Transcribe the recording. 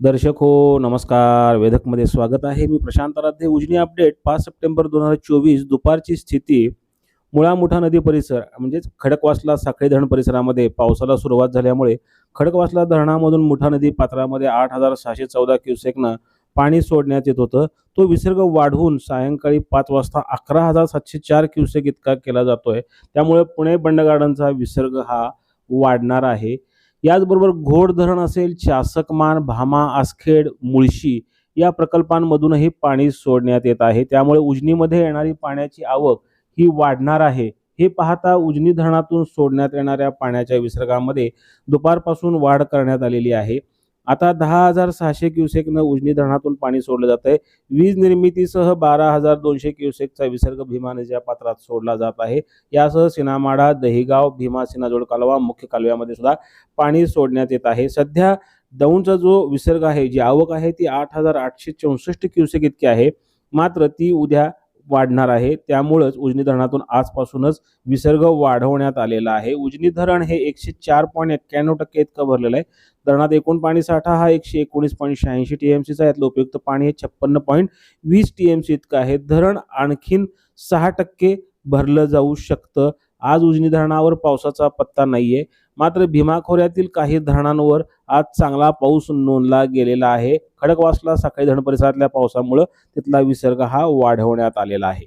दर्शक हो नमस्कार. वेधकमध्ये स्वागत आहे. मी प्रशांत आराध्य. उजनी अपडेट. पाच सप्टेंबर दोन हजार चोवीस दुपारची स्थिती. मुळामुठा नदी परिसर म्हणजेच खडकवासला साखळी धरण परिसरामध्ये पावसाला सुरुवात झाल्यामुळे खडकवासला धरणामधून मुठा नदी पात्रामध्ये आठ हजार सहाशे चौदा क्युसेकनं पाणी सोडण्यात येत होतं. तो विसर्ग वाढवून सायंकाळी पाच वाजता अकरा हजार सातशे चार क्युसेक इतका केला जातोय. त्यामुळे पुणे बंड गार्डनचा विसर्ग हा वाढणार आहे. याचबरोबर घोड धरण असेल चासकमान भामा आसखेड मुळशी या प्रकल्पांमधूनही पाणी सोडण्यात येत आहे. त्यामुळे उजनीमध्ये येणारी पाण्याची आवक ही वाढणार आहे. हे पाहता उजनी धरणातून सोडण्यात येणाऱ्या पाण्याच्या विसर्गामध्ये दुपारपासून वाढ करण्यात आलेली आहे. आता दहा हजार सहाशे क्युसेकनं उजनी धरणातून पाणी सोडलं जात आहे वीज निर्मितीसह बारा हजार दोनशे क्युसेकचा विसर्ग भीमा नदीच्या पात्रात सोडला जात आहे. यासह सिनामाडा दहिगाव भीमा सिनाजोड कालवा मुख्य कालव्यामध्ये सुद्धा पाणी सोडण्यात येत आहे. सध्या दौंडचा जो विसर्ग आहे जी आवक आहे ती आठ हजार आठशे चौसष्ट क्युसेक इतकी आहे. मात्र ती उद्या वाढणार आहे. त्यामुळंच उजनी धरणातून आजपासूनच विसर्ग वाढवण्यात आलेला आहे. उजनी धरण हे एकशे चार पॉईंट एक्क्याण्णव टक्के इतकं भरलेलं आहे. धरणात एकूण पाणी साठा हा एकशे एकोणीस पॉईंट शहाऐंशी टी एम सीचा यातलं उपयुक्त पाणी हे छप्पन्न पॉईंट वीस टी एम सी इतकं आहे. धरण आणखीन सहा टक्के भरलं जाऊ शकतं. आज उजनी धरणावर पावसाचा पत्ता नाहीये. मात्र भीमा खोऱ्यातील काही धरणांवर आज चांगला पाऊस नोंदला गेलेला आहे. खडकवासला सकाळी धरण परिसरातल्या पावसामुळं तिथला विसर्ग हा वाढवण्यात आलेला आहे.